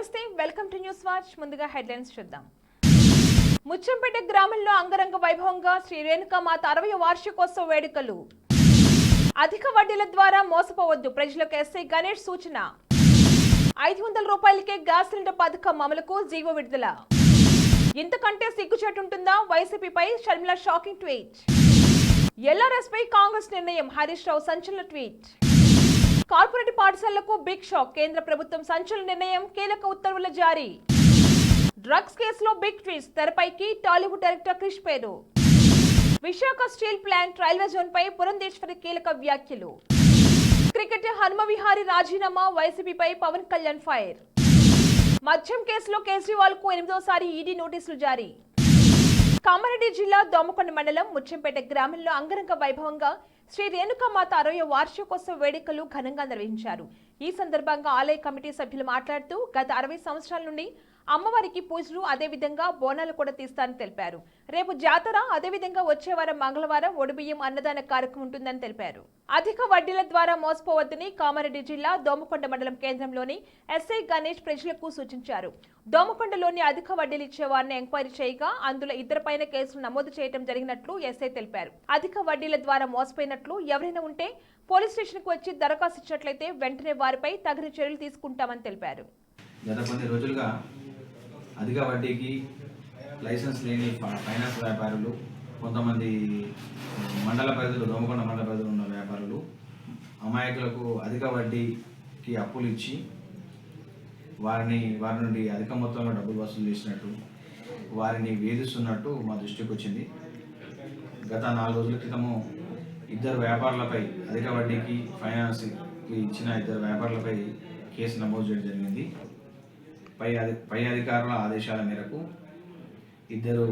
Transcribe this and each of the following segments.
నమస్తే welcome to news watch. ముందుగా headlines చూద్దాం. ముచ్చంపేట గ్రామంలో అంగరంగ వైభవంగా శ్రీ రేణుకామాత అరవై వార్షికోత్సవ వేడుకలు. అధిక వడ్డీల ద్వారా మోసపోవద్దు ప్రజలకు ఎస్ఐ గణేష్ సూచన. ఐదు వందల రూపాయలకే గ్యాస్ సిలిండర్ పథకం అమలుకు జీవో విడుదల. ఇంతకంటే సిగ్గుచేటుంటుందా వైసీపీపై? Sharmila shocking tweet. ఎల్ఆర్ఎస్ పై కాంగ్రెస్ నిర్ణయం. హరీష్ రావు సంచలన ట్వీట్. కార్పొరేట్ పాఠశాలలకు బిగ్ షాక్. కేంద్ర ప్రభుత్వం సంచలన నిర్ణయం కీలక ఉత్తర్వులు జారీ. డ్రగ్స్ కేసులో బిగ్ ట్విస్ట్. తెరపైకి టాలీవుడ్ డైరెక్టర్ క్రిష్ పేరు. Visakha steel plant railway zone పై పురంధేశ్వరి కీలక వ్యాఖ్యలు. క్రికెట్ హనుమ విహారి రాజీనామా వైసీపీపై పవన్ కళ్యాణ్ ఫైర్. మద్యం కేసులో కేజ్రీవాల్కు ఎనిమిదోసారి ఈడీ నోటీసులు జారీ. కామారెడ్డి జిల్లా దోమకొండ మండలం ముచ్చంపేట గ్రామంలో అంగరంగ వైభవంగా శ్రీ రేణుకామాత అరవై వార్షికోత్సవ వేడుకలు ఘనంగా నిర్వహించారు. ఈ సందర్భంగా ఆలయ కమిటీ సభ్యులు మాట్లాడుతూ గత అరవై సంవత్సరాల నుండి అమ్మవారికి పూజలు అదేవిధంగా బోనాలు కూడా తీస్తానని తెలిపారు. రేపు జాతర అదేవిధంగా వచ్చే వారం మంగళవారం ఒడిబియ్యం అన్నదాన కార్యక్రమం ఉంటుందని తెలిపారు. అధిక వడ్డీల ద్వారా మోసపోవద్దని కామారెడ్డి జిల్లా దోమకొండ మండలం కేంద్రంలోని ఎస్ఐ గణేష్ ప్రజలకు సూచించారు. దోమకొండలోని అధిక వడ్డీలు ఇచ్చే వారిని ఎంక్వైరీ చేయగా అందులో ఇద్దరిపైన కేసులు నమోదు చేయడం జరిగినట్లు ఎస్ఐ తెలిపారు. అధిక వడ్డీల ద్వారా మోసపోయినట్లు ఎవరైనా ఉంటే పోలీస్ స్టేషన్కు వచ్చి దరఖాస్తు ఇచ్చినట్లయితే వెంటనే వారిపై తగిన చర్యలు తీసుకుంటామని తెలిపారు. గత కొన్ని రోజులుగా అధిక వడ్డీకి లైసెన్స్ లేని ఫ- ఫైనాన్స్ వ్యాపారులు కొంతమంది మండల పరిధిలో దోమకొండ మండల పరిధిలో ఉన్న వ్యాపారులు అమాయకులకు అధిక వడ్డీకి అప్పులు ఇచ్చి వారిని వారి నుండి అధిక మొత్తంలో డబ్బులు వసూలు చేసినట్టు వారిని వేధిస్తున్నట్టు మా దృష్టికి వచ్చింది. గత నాలుగు రోజుల క్రితము ఇద్దరు వ్యాపారులపై అధిక వడ్డీకి ఫైనాన్స్కి ఇచ్చిన ఇద్దరు వ్యాపారులపై కేసు నమోదు చేయడం జరిగింది. పై అధి పై అధికారుల ఆదేశాల మేరకు ఇద్దరు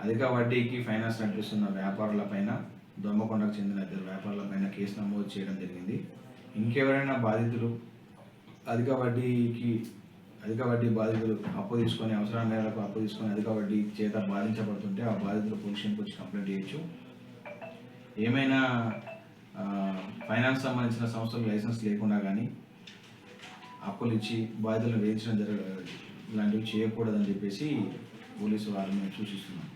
అధిక వడ్డీకి ఫైనాన్స్ నడిపిస్తున్న వ్యాపారులపైన దొమ్మకొండకు చెందిన ఇద్దరు వ్యాపారులపైన కేసు నమోదు చేయడం జరిగింది. ఇంకెవరైనా బాధితులు అధిక వడ్డీకి అధిక వడ్డీ బాధితులు అప్పు తీసుకొని అవసరం మేరకు అప్పు తీసుకొని అధిక వడ్డీ చేత బాధించబడుతుంటే ఆ బాధితులు పోలీస్ వచ్చి కంప్లైంట్ చేయొచ్చు ఏమైనా ఫైనాన్స్ సంబంధించిన సంస్థలు లైసెన్స్ లేకుండా కానీ అప్పులు ఇచ్చి బాధితులను వేధించడం జరగ ఇలాంటివి చేయకూడదని చెప్పేసి పోలీసు వారిని సూచిస్తున్నాం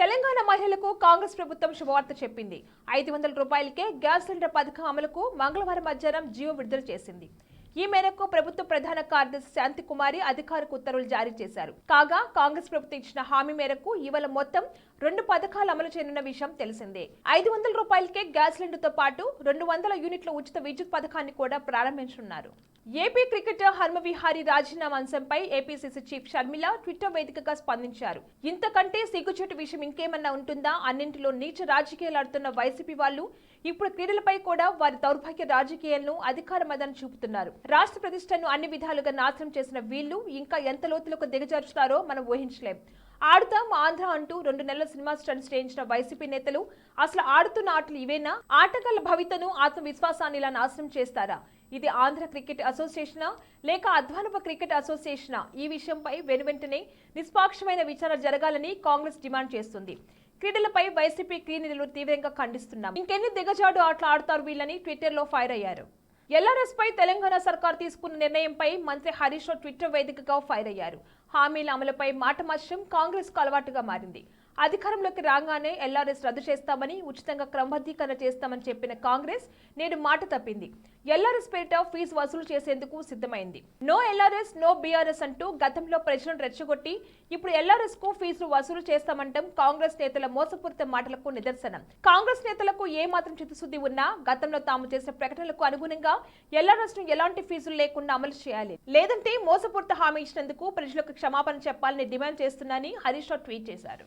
తెలంగాణ మహిళలకు కాంగ్రెస్ ప్రభుత్వం శుభవార్త చెప్పింది. ఐదు వందల రూపాయలకే గ్యాస్ సిలిండర్ పథకం అమలుకు మంగళవారం మధ్యాహ్నం జియో విడుదల చేసింది. ఈ మేరకు ప్రభుత్వ ప్రధాన కార్యదర్శి శాంతి కుమారి అధికారిక ఉత్తర్వులు జారీ చేశారు. కాగా కాంగ్రెస్ ప్రభుత్వం ఇచ్చిన హామీ మేరకు ఇవాళ మొత్తం రెండు పథకాలు అమలు చేయనున్న విషయం తెలిసిందే. ఐదు వందల రూపాయలకే గ్యాస్ సిలిండర్తో పాటు రెండు వందల యూనిట్ల ఉచిత విద్యుత్ పథకాన్ని కూడా ప్రారంభించనున్నారు. ఏపీ క్రికెటర్ హర్మవిహారీ రాజీనామా అంశంపై ఏపీసీసీ చీఫ్ షర్మిల ట్విట్టర్ వేదికగా స్పందించారు. ఇంతకంటే సిగ్గుచేటు విషయం ఇంకేమన్నా ఉంటుందా? అన్నింటిలో నీచ రాజకీయాలు ఆడుతున్న వైసీపీ వాళ్ళు ఇప్పుడు క్రీడలపై కూడా వారి దౌర్భాగ్య రాజకీయాలను అధికార మదన చూపుతున్నారు. రాష్ట్ర ప్రతిష్టను అన్ని విధాలుగా నాశనం చేసిన వీళ్ళు ఇంకా ఎంత లోతులకు దిగజార్చుతారో మనం ఊహించలేం. ఆడుతాం ఆంధ్ర అంటూ రెండు నెలల సినిమా స్టంట్స్ చేయించిన వైసీపీ నేతలు అసలు ఆడుతున్న ఆటలు ఇవేనా? ఆటగాళ్ళ భవితను ఆత్మవిశ్వాసాన్ని ఇలా నాశనం చేస్తారా? ఇది ఆంధ్ర క్రికెట్ అసోసియేషనా? లేక అధ్వానప క్రికెట్ అసోసియేషనా? ఈ విషయంపై వెనువెంటనే నిష్పాక్షమైన విచారణ జరగాలని కాంగ్రెస్ డిమాండ్ చేస్తుంది. క్రీడలపై వైసీపీ క్రీడలు తీవ్రంగా ఖండిస్తున్నాం. ఇంకెన్ని దిగజాడు ఆటలు ఆడతారు వీళ్ళని ట్విట్టర్లో ఫైర్ అయ్యారు. ఎల్ఆర్ఎస్ పై తెలంగాణ సర్కార్ తీసుకున్న నిర్ణయంపై మంత్రి హరీష్ రావు ట్విట్టర్ వేదికగా ఫైర్ అయ్యారు. హామీల అమలుపై మాట మత్స్యం కాంగ్రెస్కు అలవాటుగా మారింది. అధికారంలోకి రాగానే ఎల్ఆర్ఎస్ రద్దు చేస్తామని ఉచితంగా క్రమబద్ధీకరణ చేస్తామని చెప్పిన కాంగ్రెస్ నేడు మాట తప్పింది. ఎల్ఆర్ఎస్ పేరిట ఫీజు వసూలు చేసేందుకు సిద్ధమైంది. నో ఎల్ఆర్ఎస్ నో బీఆర్ఎస్ అంటూ గతంలో ప్రజలను రెచ్చగొట్టి ఇప్పుడు ఎల్ఆర్ఎస్కు ఫీజులు వసూలు చేస్తామంటాం కాంగ్రెస్ నేతల మోసపూరిత మాటలకు నిదర్శనం. కాంగ్రెస్ నేతలకు ఏ మాత్రం చిత్తశుద్ధి ఉన్నా గతంలో తాము చేసిన ప్రకటనలకు అనుగుణంగా ఎల్ఆర్ఎస్ను ఎలాంటి ఫీజులు లేకుండా అమలు చేయాలి? లేదంటే మోసపూరిత హామీ ఇచ్చినందుకు ప్రజలకు క్షమాపణ చెప్పాలని డిమాండ్ చేస్తున్నానని హరీష్ రావు ట్వీట్ చేశారు.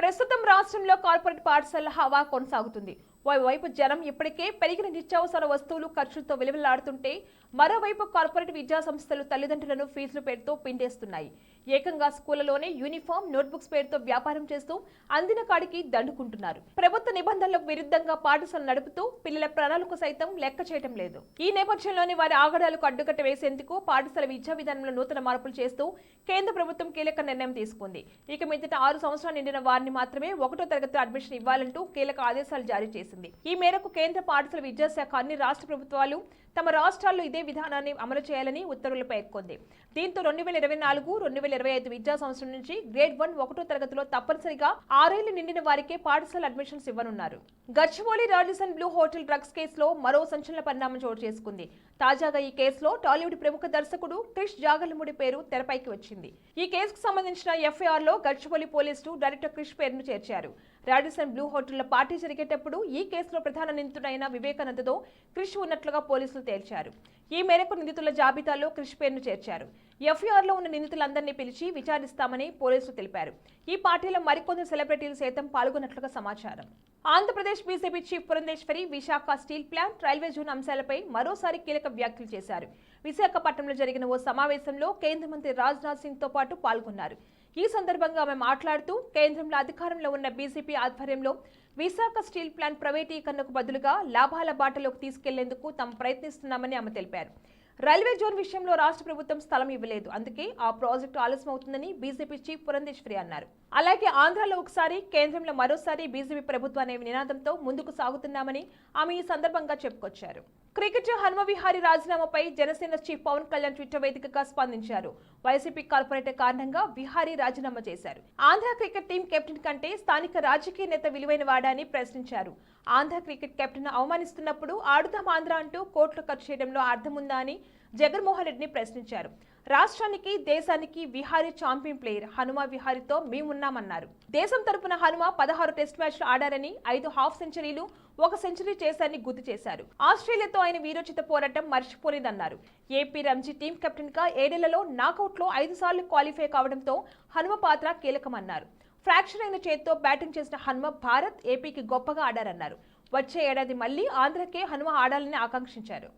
ప్రస్తుతం రాష్ట్రంలో కార్పొరేట్ పాఠశాల హవా కొనసాగుతుంది. ఓవైపు జనం ఇప్పటికే పెరిగిన నిత్యావసర వస్తువులు ఖర్చులతో విలువలాడుతుంటే మరోవైపు కార్పొరేట్ విద్యా సంస్థలు తల్లిదండ్రులను ఫీజుల పేరుతో పిండేస్తున్నాయి. ఏకంగా స్కూళ్ళలోనే యూనిఫామ్ నోట్బుక్స్ పేరుతో వ్యాపారం చేస్తూ అందిన కాడికి దండుకుంటున్నారు. ప్రభుత్వ నిబంధనలకు విరుద్ధంగా పాఠశాలలు నడుపుతూ పిల్లల ప్రాణాలకు సైతం లెక్క చేయటం లేదు. ఈ నేపథ్యంలోని వారి ఆగడాలకు అడ్డుకట్ట వేసేందుకు పాఠశాల విద్యా విధానంలో నూతన మార్పులు చేస్తూ కేంద్ర ప్రభుత్వం కీలక నిర్ణయం తీసుకుంది. ఇక మిగతా ఆరు సంవత్సరాలు నిండిన వారిని మాత్రమే ఒకటో తరగతి అడ్మిషన్ ఇవ్వాలంటూ కీలక ఆదేశాలు జారీ చేసింది. ఈ మేరకు కేంద్ర పాఠశాల విద్యాశాఖ అన్ని రాష్ట్ర ప్రభుత్వాలు తమ రాష్ట్రాల్లో ఇదే విధానాన్ని అమలు చేయాలని ఉత్తర్వులు పేర్కొంది. దీంతో రెండు వేల ఇరవై నాలుగు రెండు వేల ఇరవై ఐదు విద్యా సంవత్సరం నుంచి గ్రేడ్ వన్ ఒకటో తరగతిలో తప్పనిసరిగా ఆరేళ్ళు నిండిన వారికే పాఠశాల అడ్మిషన్స్ ఇవ్వనున్నారు. Gachibowli Radisson Blu hotel drugs కేసులో మరో సంచలన పరిణామం చోటు చేసుకుంది. తాజాగా ఈ కేసులో టాలీవుడ్ ప్రముఖ దర్శకుడు క్రిష్ జాగలముడి పేరు తెరపైకి వచ్చింది. ఈ కేసుకు సంబంధించిన ఎఫ్ఐఆర్లో గచ్చిబౌలి పోలీసులు డైరెక్టర్ క్రిష్ పేరును చేర్చారు. రాడిసన్ బ్లూ హోటల్లో పార్టీ జరిగేటప్పుడు ఈ కేసులో ప్రధాన నిందితుడైన వివేకానందతో క్రిష్ ఉన్నట్లుగా పోలీసులు తేల్చారు. ఈ మేరకు నిందితుల జాబితాలో క్రిష్ పేరును చేర్చారు. ఎఫ్ఐఆర్లో ఉన్న నిందితులందరినీ పిలిచి విచారిస్తామని పోలీసులు తెలిపారు. ఈ పార్టీలో మరికొందరు సెలబ్రిటీలు సైతం పాల్గొన్నట్లుగా సమాచారం. Andhra Pradesh BJP chief Purandeswari Visakha steel plant railway zone అంశాలపై మరోసారి కీలక వ్యాఖ్యలు చేశారు. విశాఖపట్నంలో జరిగిన ఓ సమావేశంలో కేంద్ర మంత్రి రాజ్నాథ్ సింగ్తో పాటు పాల్గొన్నారు. ఈ సందర్భంగా ఆమె మాట్లాడుతూ కేంద్రంలో అధికారంలో ఉన్న బీజేపీ ఆధ్వర్యంలో విశాఖ స్టీల్ ప్లాంట్ ప్రైవేటీకరణకు బదులుగా లాభాల బాటలోకి తీసుకెళ్ళేందుకు తాము ప్రయత్నిస్తున్నామని ఆమె తెలిపారు. రైల్వే జోన్ విషయంలో రాష్ట్ర ప్రభుత్వం స్థలం ఇవ్వలేదు. అందుకే ఆ ప్రాజెక్టు ఆలస్యం అవుతుందని బీజేపీ చీఫ్ పురంధేశ్వరి అన్నారు. అలాగే ఆంధ్రాలో ఒకసారి కేంద్రంలో మరోసారి బీజేపీ ప్రభుత్వం అనే నినాదంతో ముందుకు సాగుతున్నామని ఆమె ఈ సందర్భంగా చెప్పుకొచ్చారు. క్రికెట్ హనుమవిహారి రాజీనామాపై జనసేన చీఫ్ పవన్ కళ్యాణ్ ట్విట్టర్ వేదికగా స్పందించారు. వైసీపీ కార్పొరేటర్ కారణంగా విహారీ రాజీనామా చేశారు. ఆంధ్ర క్రికెట్ టీం కెప్టెన్ కంటే స్థానిక రాజకీయ నేత విలువైన వాడని ప్రశ్నించారు. ఆంధ్ర క్రికెట్ కెప్టెన్ అవమానిస్తున్నప్పుడు ఆడుదాం ఆంధ్ర అంటూ కోట్లు ఖర్చు చేయడంలో అర్థముందా అని జగన్మోహన్ రెడ్డిని ప్రశ్నించారు. రాష్ట్రానికి దేశానికి విహారీ ఛాంపియన్ ప్లేయర్ హనుమ విహారీతో మేమున్నామన్నారు. దేశం తరపున హనుమ పదహారు టెస్ట్ మ్యాచ్లు ఆడారని ఐదు హాఫ్ సెంచరీలు ఒక సెంచరీ చేశారని గుర్తు చేశారు. ఆస్ట్రేలియాతో ఆయన వీరోచిత పోరాటం మర్చిపోలేదన్నారు. ఏపీ రంజీ టీం కెప్టెన్గా ఏడేళ్ళలో నాకౌట్లో ఐదు సార్లు క్వాలిఫై కావడంతో హనుమ పాత్ర కీలకమన్నారు. ఫ్రాక్చర్ అయిన చేత్తో బ్యాటింగ్ చేసిన హనుమ భారత్ ఏపీకి గొప్పగా ఆడారన్నారు. వచ్చే ఏడాది మళ్ళీ ఆంధ్రకే హనుమ ఆడాలని ఆకాంక్షించారు.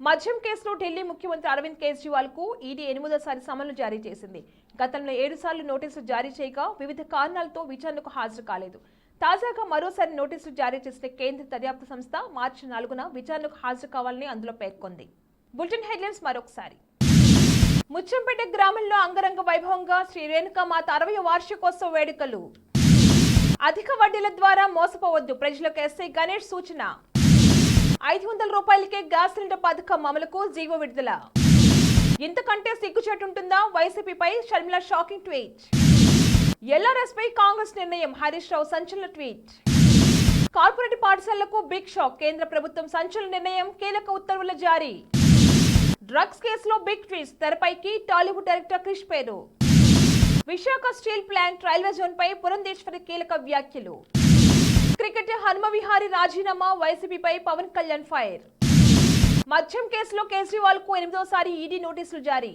మద్యం కేసులో ఢిల్లీ ముఖ్యమంత్రి అరవింద్ కేజ్రీవాల్కు ఈడీ ఎనిమిదోసారి సమన్లు జారీ చేసింది. గతంలో ఏడు సార్లు నోటీసులు జారీ చేయగా వివిధ కారణాలతో విచారణకు హాజరు కాలేదు. తాజాగా మరోసారి నోటీసులు జారీ చేసిన కేంద్ర దర్యాప్తు సంస్థ మార్చి నాలుగున విచారణకు హాజరు కావాలని అందులో పేర్కొంది. బులెటిన్ హెడ్లైన్స్ మరొకసారి. ముచ్చంపేట గ్రామంలో అంగరంగ వైభవంగా శ్రీ రేణుకామాత అరవై వార్షికోత్సవ వేడుకలు. అధిక వడ్డీల ద్వారా మోసపోవద్దు ప్రజలకు ఎస్ఐ గణేష్ సూచన. ఐదు వందల రూపాయలకే గ్యాస్ సిలిండర్ పథకం అమలుకు జీవో విడుదల. ఇంతకంటే సిగ్గుచేటుంటుందా వైసీపీపై? Sharmila shocking tweet. ఎల్ఆర్ఎస్ పై కాంగ్రెస్ నిర్ణయం. హరీష్ రావు సంచలన ట్వీట్. కార్పొరేట్ పాఠశాలలకు బిగ్ షాక్. కేంద్ర ప్రభుత్వం సంచలన నిర్ణయం. కీలక ఉత్తర్వుల జారీ. డ్రగ్స్ కేసులో బిగ్ ట్విస్ట్. తెరపైకి టాలీవుడ్ డైరెక్టర్ క్రిష్ పేరు. Visakha steel plant railway zone పై పురంధేశ్వరి కీలక వ్యాఖ్యలు. క్రికెట్ హనుమ విహారీ రాజీనామా వైసీపీపై పవన్ కళ్యాణ్ ఫైర్. మద్యం కేసులో కేజ్రీవాల్కు ఎనిమిదోసారి ఈడీ నోటీసులు జారీ.